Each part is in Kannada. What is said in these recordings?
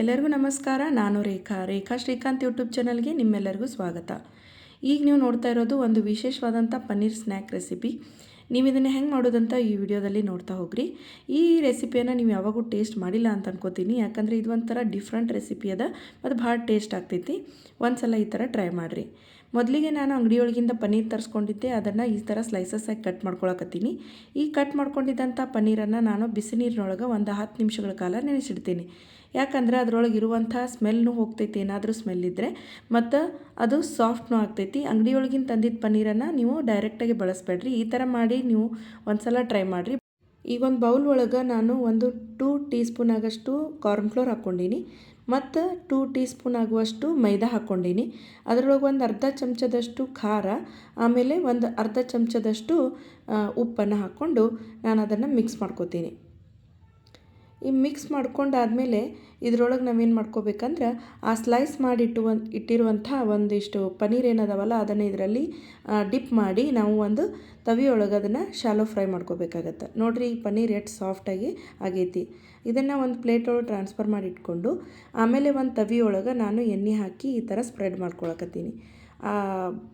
ಎಲ್ಲರಿಗೂ ನಮಸ್ಕಾರ, ನಾನು ರೇಖಾ. ರೇಖಾ ಶ್ರೀಕಾಂತ್ ಯೂಟ್ಯೂಬ್ ಚಾನಲ್ಗೆ ನಿಮ್ಮೆಲ್ಲರಿಗೂ ಸ್ವಾಗತ. ಈಗ ನೀವು ನೋಡ್ತಾ ಇರೋದು ಒಂದು ವಿಶೇಷವಾದಂಥ ಪನ್ನೀರ್ ಸ್ನ್ಯಾಕ್ ರೆಸಿಪಿ ನೀವು ಇದನ್ನು ಹೆಂಗೆ ಮಾಡೋದಂತ ಈ ವಿಡಿಯೋದಲ್ಲಿ ನೋಡ್ತಾ ಹೋಗ್ರಿ. ಈ ರೆಸಿಪಿಯನ್ನು ನೀವು ಯಾವಾಗೂ ಟೇಸ್ಟ್ ಮಾಡಿಲ್ಲ ಅಂತ ಅನ್ಕೋತೀನಿ. ಯಾಕಂದರೆ ಇದು ಒಂಥರ ಡಿಫ್ರೆಂಟ್ ರೆಸಿಪಿ ಅದ ಮತ್ತು ಭಾಳ ಟೇಸ್ಟ್ ಆಗ್ತೈತಿ. ಒಂದು ಸಲ ಈ ಥರ ಟ್ರೈ ಮಾಡಿರಿ. ಮೊದಲಿಗೆ ನಾನು ಅಂಗಡಿಯೊಳಗಿಂದ ಪನ್ನೀರ್ ತರಿಸ್ಕೊಂಡಿದ್ದೆ, ಅದನ್ನು ಈ ಥರ ಸ್ಲೈಸಸ್ ಆಗಿ ಕಟ್ ಮಾಡ್ಕೊಳಕತ್ತೀನಿ. ಈ ಕಟ್ ಮಾಡ್ಕೊಂಡಿದ್ದಂಥ ಪನ್ನೀರನ್ನು ನಾನು ಬಿಸಿ ನೀರಿನೊಳಗೆ ಒಂದು ಹತ್ತು ನಿಮಿಷಗಳ ಕಾಲ ನೆನೆಸಿಡ್ತೀನಿ. ಯಾಕಂದರೆ ಅದರೊಳಗೆ ಇರುವಂಥ ಸ್ಮೆಲ್ನೂ ಹೋಗ್ತೈತಿ, ಏನಾದರೂ ಸ್ಮೆಲ್ ಇದ್ದರೆ ಮತ್ತು ಅದು ಸಾಫ್ಟ್ನೂ ಆಗ್ತೈತಿ. ಅಂಗಡಿಯೊಳಗಿನ ತಂದಿದ್ದ ಪನ್ನೀರನ್ನು ನೀವು ಡೈರೆಕ್ಟಾಗಿ ಬಳಸಬೇಡ್ರಿ. ಈ ಥರ ಮಾಡಿ ನೀವು ಒಂದು ಸಲ ಟ್ರೈ ಮಾಡಿರಿ. ಈಗ ಒಂದು ಬೌಲ್ ಒಳಗೆ ನಾನು ಒಂದು ಟೂ ಟೀ ಸ್ಪೂನ್ ಆಗಷ್ಟು ಕಾರ್ನ್ಫ್ಲೋರ್ ಹಾಕ್ಕೊಂಡೀನಿ. ಮತ್ತು ಟೂ ಟೀ ಸ್ಪೂನ್ ಆಗುವಷ್ಟು ಮೈದಾ ಹಾಕ್ಕೊಂಡಿನಿ. ಅದರೊಳಗೆ ಒಂದು ಅರ್ಧ ಚಮಚದಷ್ಟು ಖಾರ, ಆಮೇಲೆ ಒಂದು ಅರ್ಧ ಚಮಚದಷ್ಟು ಉಪ್ಪನ್ನು ಹಾಕ್ಕೊಂಡು ನಾನು ಅದನ್ನು ಮಿಕ್ಸ್ ಮಾಡ್ಕೋತೀನಿ. ಈ ಮಿಕ್ಸ್ ಮಾಡ್ಕೊಂಡಾದಮೇಲೆ ಇದರೊಳಗೆ ನಾವೇನು ಮಾಡ್ಕೋಬೇಕಂದ್ರೆ ಆ ಸ್ಲೈಸ್ ಮಾಡಿಟ್ಟು ಒಂದು ಇಟ್ಟಿರುವಂಥ ಒಂದಿಷ್ಟು ಪನ್ನೀರ್ ಏನದವಲ್ಲ ಅದನ್ನು ಇದರಲ್ಲಿ ಡಿಪ್ ಮಾಡಿ ನಾವು ಒಂದು ತವಿಯೊಳಗೆ ಅದನ್ನು ಶಾಲೋ ಫ್ರೈ ಮಾಡ್ಕೋಬೇಕಾಗತ್ತೆ. ನೋಡಿರಿ ಈ ಪನ್ನೀರ್ ಎಷ್ಟು ಸಾಫ್ಟಾಗಿ ಆಗೈತಿ. ಇದನ್ನು ಒಂದು ಪ್ಲೇಟೊಳಗೆ ಟ್ರಾನ್ಸ್ಫರ್ ಮಾಡಿ ಇಟ್ಕೊಂಡು, ಆಮೇಲೆ ಒಂದು ತವಿಯೊಳಗೆ ನಾನು ಎಣ್ಣೆ ಹಾಕಿ ಈ ಥರ ಸ್ಪ್ರೆಡ್ ಮಾಡ್ಕೊಳಕತ್ತೀನಿ.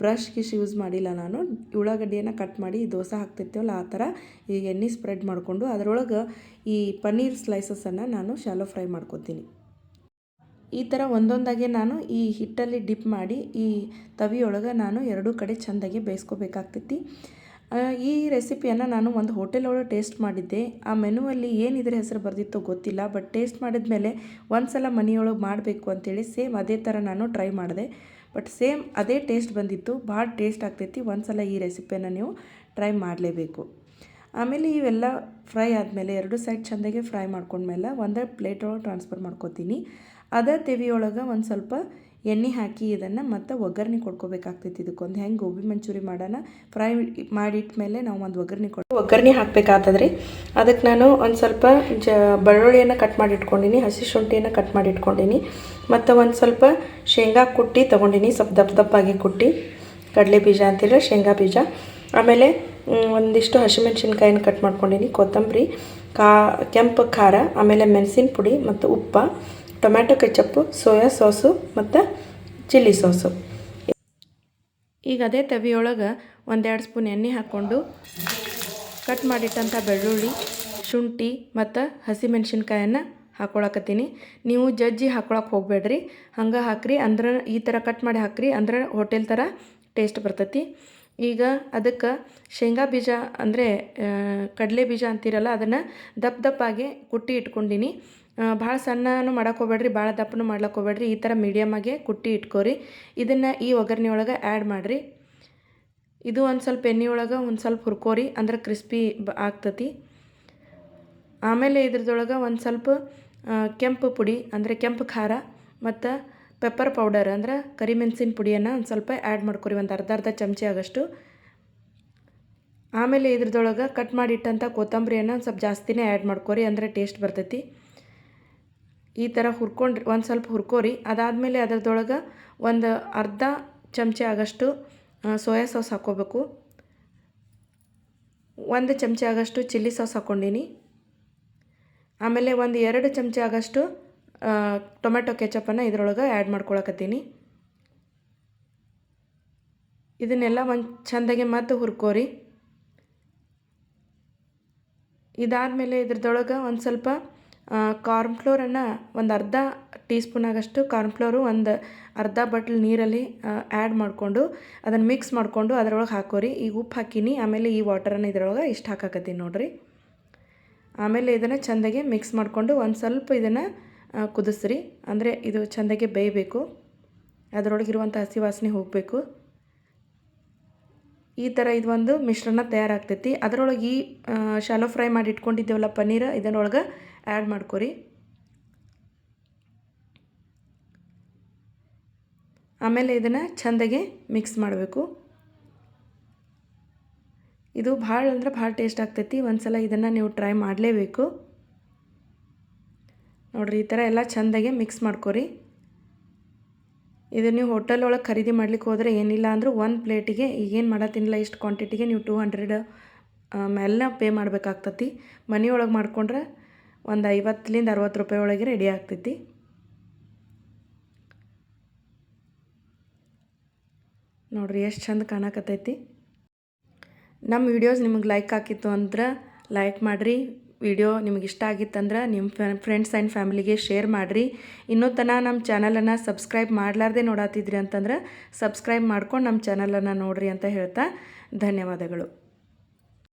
ಬ್ರಷ್ ಗಿಶ್ ಯೂಸ್ ಮಾಡಿಲ್ಲ ನಾನು. ಉಳ್ಳಾಗಡ್ಡಿಯನ್ನು ಕಟ್ ಮಾಡಿ ದೋಸೆ ಹಾಕ್ತಿರ್ತೀವಲ್ಲ ಆ ಥರ ಈ ಎಣ್ಣೆ ಸ್ಪ್ರೆಡ್ ಮಾಡಿಕೊಂಡು ಅದರೊಳಗೆ ಈ ಪನ್ನೀರ್ ಸ್ಲೈಸಸನ್ನು ನಾನು ಶಾಲೋ ಫ್ರೈ ಮಾಡ್ಕೊತೀನಿ. ಈ ಥರ ಒಂದೊಂದಾಗೆ ನಾನು ಈ ಹಿಟ್ಟಲ್ಲಿ ಡಿಪ್ ಮಾಡಿ ಈ ತವಿಯೊಳಗೆ ನಾನು ಎರಡೂ ಕಡೆ ಚೆಂದಾಗಿ ಬೇಯಿಸ್ಕೋಬೇಕಾಗ್ತೈತಿ. ಈ ರೆಸಿಪಿಯನ್ನು ನಾನು ಒಂದು ಹೋಟೆಲ್ ಒಳಗೆ ಟೇಸ್ಟ್ ಮಾಡಿದ್ದೆ. ಆ ಮೆನುವಲ್ಲಿ ಏನಿದ್ರ ಹೆಸರು ಬರ್ದಿತ್ತೋ ಗೊತ್ತಿಲ್ಲ ಬಟ್ ಟೇಸ್ಟ್ ಮಾಡಿದ ಮೇಲೆ ಒಂದು ಸಲ ಮನೆಯೊಳಗೆ ಮಾಡಬೇಕು ಅಂತೇಳಿ ಸೇಮ್ ಅದೇ ಥರ ನಾನು ಟ್ರೈ ಮಾಡಿದೆ. ಬಟ್ ಸೇಮ್ ಅದೇ ಟೇಸ್ಟ್ ಬಂದಿತ್ತು. ಭಾಳ ಟೇಸ್ಟ್ ಆಗ್ತೈತಿ. ಒಂದು ಸಲ ಈ ರೆಸಿಪಿಯನ್ನು ನೀವು ಟ್ರೈ ಮಾಡಲೇಬೇಕು. ಆಮೇಲೆ ಇವೆಲ್ಲ ಫ್ರೈ ಆದಮೇಲೆ ಎರಡು ಸೈಡ್ ಚೆಂದಾಗೆ ಫ್ರೈ ಮಾಡ್ಕೊಂಡ್ಮೇಲೆ ಒಂದೇ ಪ್ಲೇಟ್ ಒಳಗೆ ಟ್ರಾನ್ಸ್ಫರ್ ಮಾಡ್ಕೊತೀನಿ. ಅದೇ ತೆವಿಯೊಳಗೆ ಒಂದು ಸ್ವಲ್ಪ ಎಣ್ಣೆ ಹಾಕಿ ಇದನ್ನು ಮತ್ತು ಒಗ್ಗರಣೆ ಕೊಡ್ಕೋಬೇಕಾಗ್ತೈತಿ. ಇದಕ್ಕೊಂದು ಹೆಂಗೆ ಗೋಬಿ ಮಂಚೂರಿ ಮಾಡೋಣ, ಫ್ರೈ ಮಾಡಿಟ್ಮೇಲೆ ನಾವು ಒಂದು ಒಗ್ಗರಣೆ ಕೊಟ್ಟು ಒಗ್ಗರಣೆ ಹಾಕಬೇಕಾಗ್ತದ್ರಿ ಅದಕ್ಕೆ ನಾನು ಒಂದು ಸ್ವಲ್ಪ ಜ, ಬೆಳ್ಳುಳ್ಳಿಯನ್ನು ಕಟ್ ಮಾಡಿಟ್ಕೊಂಡಿನಿ, ಹಸಿ ಶುಂಠಿಯನ್ನು ಕಟ್ ಮಾಡಿಟ್ಕೊಂಡಿನಿ, ಮತ್ತು ಒಂದು ಸ್ವಲ್ಪ ಶೇಂಗಾ ಕುಟ್ಟಿ ತೊಗೊಂಡಿನಿ, ಸ್ವಲ್ಪ ದಪ್ಪ ದಪ್ಪಾಗಿ ಕುಟ್ಟಿ, ಕಡಲೆ ಬೀಜ ಅಂತೇಳಿ ಶೇಂಗಾ ಬೀಜ. ಆಮೇಲೆ ಒಂದಿಷ್ಟು ಹಸಿಮೆಣ್ಸಿನ್ಕಾಯಿನ ಕಟ್ ಮಾಡ್ಕೊಂಡಿನಿ, ಕೊತ್ತಂಬರಿ, ಕಾ, ಕೆಂಪು ಖಾರ, ಆಮೇಲೆ ಮೆಣಸಿನ ಪುಡಿ ಮತ್ತು ಉಪ್ಪು, ಟೊಮ್ಯಾಟೊ ಕೆಚಪ್ಪು ಸೋಯಾ ಸಾಸು ಮತ್ತು ಚಿಲ್ಲಿ ಸಾಸು. ಈಗ ಅದೇ ತವಿಯೊಳಗೆ ಒಂದೆರಡು ಸ್ಪೂನ್ ಎಣ್ಣೆ ಹಾಕ್ಕೊಂಡು ಕಟ್ ಮಾಡಿಟ್ಟಂಥ ಬೆಳ್ಳುಳ್ಳಿ, ಶುಂಠಿ ಮತ್ತು ಹಸಿಮೆಣ್ಸಿನ್ಕಾಯನ್ನು ಹಾಕ್ಕೊಳಕತ್ತೀನಿ ನೀವು ಜಜ್ಜಿ ಹಾಕ್ಕೊಳಕ್ಕೆ ಹೋಗಬೇಡ್ರಿ. ಹಂಗೆ ಹಾಕ್ರಿ ಅಂದ್ರೆ ಈ ಥರ ಕಟ್ ಮಾಡಿ ಹಾಕ್ರಿ ಅಂದ್ರೆ ಹೋಟೆಲ್ ಥರ ಟೇಸ್ಟ್ ಬರ್ತೈತಿ. ಈಗ ಅದಕ್ಕೆ ಶೇಂಗಾ ಬೀಜ ಅಂದರೆ ಕಡಲೆ ಬೀಜ ಅಂತೀರಲ್ಲ, ಅದನ್ನು ದಪ್ಪ ದಪ್ಪಾಗಿ ಕುಟ್ಟಿ ಇಟ್ಕೊಂಡಿನಿ. ಭಾಳ ಸಣ್ಣನೂ ಮಾಡಕ್ಕೆ ಹೋಗ್ಬೇಡ್ರಿ, ಭಾಳ ದಪ್ಪನೂ ಮಾಡ್ಲಕ್ಕೆ ಹೋಗ್ಬೇಡ್ರಿ. ಈ ಥರ ಮೀಡಿಯಮಾಗೆ ಕುಟ್ಟಿ ಇಟ್ಕೋರಿ. ಇದನ್ನು ಈ ಒಗ್ಗರಣೆ ಒಳಗೆ ಆ್ಯಡ್ ಮಾಡಿರಿ. ಇದು ಒಂದು ಸ್ವಲ್ಪ ಎಣ್ಣೆ ಒಳಗೆ ಒಂದು ಸ್ವಲ್ಪ ಹುರ್ಕೋರಿ, ಅಂದ್ರೆ ಕ್ರಿಸ್ಪಿ ಆಗ್ತತಿ. ಆಮೇಲೆ ಇದ್ರದೊಳಗೆ ಒಂದು ಸ್ವಲ್ಪ ಕೆಂಪು ಪುಡಿ, ಅಂದರೆ ಕೆಂಪು ಖಾರ, ಮತ್ತು ಪೆಪ್ಪರ್ ಪೌಡರ್ ಅಂದ್ರೆ ಕರಿಮೆಣಸಿನ ಪುಡಿಯನ್ನು ಒಂದು ಸ್ವಲ್ಪ ಆ್ಯಡ್ ಮಾಡ್ಕೊರಿ, ಒಂದು ಅರ್ಧ ಅರ್ಧ ಚಮಚ ಆಗಷ್ಟು. ಆಮೇಲೆ ಇದ್ರದೊಳಗೆ ಕಟ್ ಮಾಡಿಟ್ಟಂಥ ಕೊತ್ತಂಬರಿಯನ್ನು ಒಂದು ಸ್ವಲ್ಪ ಜಾಸ್ತಿನೇ ಆ್ಯಡ್ ಮಾಡ್ಕೊರಿ, ಅಂದರೆ ಟೇಸ್ಟ್ ಬರ್ತೈತಿ. ಈ ಥರ ಹುರ್ಕೊಂಡ್ರಿ, ಒಂದು ಸ್ವಲ್ಪ ಹುರ್ಕೋರಿ. ಅದಾದಮೇಲೆ ಅದರದೊಳಗೆ ಒಂದು ಅರ್ಧ ಚಮಚ ಆಗಷ್ಟು ಸೋಯಾ ಸಾಸ್ ಹಾಕ್ಕೋಬೇಕು. ಒಂದು ಚಮಚ ಆಗಷ್ಟು ಚಿಲ್ಲಿ ಸಾಸ್ ಹಾಕ್ಕೊಂಡೀನಿ ಆಮೇಲೆ ಒಂದು ಎರಡು ಚಮಚ ಆಗಷ್ಟು ಟೊಮೆಟೊ ಕೆಚಪನ್ನು ಇದರೊಳಗೆ ಆ್ಯಡ್ ಮಾಡ್ಕೊಳಕತ್ತೀನಿ. ಇದನ್ನೆಲ್ಲ ಒಂದು ಚೆಂದಾಗೆ ಮತ್ತೆ ಹುರ್ಕೋರಿ. ಇದಾದಮೇಲೆ ಇದ್ರದೊಳಗೆ ಒಂದು ಸ್ವಲ್ಪ ಕಾರ್ನ್ಫ್ಲೋರನ್ನು ಒಂದು ಅರ್ಧ ಟೀ ಸ್ಪೂನ್ ಆಗಷ್ಟು ಕಾರ್ನ್ಫ್ಲೋರು ಒಂದು ಅರ್ಧ ಬಟ್ಲ್ ನೀರಲ್ಲಿ ಆ್ಯಡ್ ಮಾಡಿಕೊಂಡು ಅದನ್ನು ಮಿಕ್ಸ್ ಮಾಡಿಕೊಂಡು ಅದರೊಳಗೆ ಹಾಕೋರಿ. ಈಗ ಉಪ್ಪು ಹಾಕೀನಿ, ಆಮೇಲೆ ಈ ವಾಟರನ್ನು ಇದರೊಳಗೆ ಇಷ್ಟು ಹಾಕಾಕತ್ತೀನಿ ನೋಡಿರಿ. ಆಮೇಲೆ ಇದನ್ನು ಚೆಂದಾಗಿ ಮಿಕ್ಸ್ ಮಾಡಿಕೊಂಡು ಒಂದು ಸ್ವಲ್ಪ ಇದನ್ನು ಕುದಿಸ್ರಿ. ಅಂದರೆ ಇದು ಚೆಂದಾಗಿ ಬೇಯಬೇಕು. ಅದರೊಳಗಿರುವಂಥ ಹಸಿ ವಾಸನೆ ಹೋಗಬೇಕು. ಈ ಥರ ಇದು ಒಂದು ಮಿಶ್ರಣ ತಯಾರಾಗ್ತೈತಿ. ಅದರೊಳಗೆ ಈ ಶಾಲೋ ಫ್ರೈ ಮಾಡಿ ಇಟ್ಕೊಂಡಿದ್ದೇವಲ್ಲ ಪನ್ನೀರ, ಇದನ್ನೊಳಗೆ ಆ್ಯಡ್ ಮಾಡ್ಕೊರಿ. ಆಮೇಲೆ ಇದನ್ನು ಚೆಂದಾಗೆ ಮಿಕ್ಸ್ ಮಾಡಬೇಕು. ಇದು ಭಾಳ ಅಂದ್ರೆ ಭಾಳ ಟೇಸ್ಟ್ ಆಗ್ತೈತಿ. ಒಂದು ಸಲ ಇದನ್ನು ನೀವು ಟ್ರೈ ಮಾಡಲೇಬೇಕು. ನೋಡಿರಿ, ಈ ಥರ ಎಲ್ಲ ಚೆಂದಾಗಿ ಮಿಕ್ಸ್ ಮಾಡ್ಕೊರಿ. ಇದು ನೀವು ಹೋಟೆಲ್ ಒಳಗೆ ಖರೀದಿ ಮಾಡ್ಲಿಕ್ಕೆ ಹೋದರೆ ಏನಿಲ್ಲ ಅಂದರೂ ಒಂದು ಪ್ಲೇಟಿಗೆ ಈಗೇನು ಮಾಡತ್ತಿನಿಲ್ಲ ಇಷ್ಟು ಕ್ವಾಂಟಿಟಿಗೆ ನೀವು ಟೂ ಹಂಡ್ರೆಡ್ ಎಲ್ಲ ಪೇ ಮಾಡಬೇಕಾಗ್ತತಿ. ಮನೆಯೊಳಗೆ ಮಾಡ್ಕೊಂಡ್ರೆ ಒಂದು ಐವತ್ತಲಿಂದ ಅರವತ್ತು ರೂಪಾಯಿ ಒಳಗೆ ರೆಡಿ ಆಗ್ತೈತಿ. ನೋಡಿರಿ, ಎಷ್ಟು ಚಂದ ಕಾಣಕತ್ತೈತಿ. ನಮ್ಮ ವಿಡಿಯೋಸ್ ನಿಮಗೆ ಲೈಕ್ ಹಾಕಿತ್ತು ಅಂದ್ರೆ ಲೈಕ್ ಮಾಡಿರಿ. ವಿಡಿಯೋ ನಿಮಗೆ ಇಷ್ಟ ಆಗಿತ್ತಂದ್ರೆ ನಿಮ್ಮ ಫ್ರೆಂಡ್ಸ್ ಆ್ಯಂಡ್ ಫ್ಯಾಮಿಲಿಗೆ ಶೇರ್ ಮಾಡಿರಿ. ಇನ್ನೂ ತನಕ ನಮ್ಮ ಚಾನಲನ್ನು ಸಬ್ಸ್ಕ್ರೈಬ್ ಮಾಡಲಾರ್ದೆ ನೋಡತ್ತಿದ್ರಿ ಅಂತಂದ್ರೆ ಸಬ್ಸ್ಕ್ರೈಬ್ ಮಾಡ್ಕೊಂಡು ನಮ್ಮ ಚಾನಲನ್ನು ನೋಡಿರಿ ಅಂತ ಹೇಳ್ತಾ ಧನ್ಯವಾದಗಳು.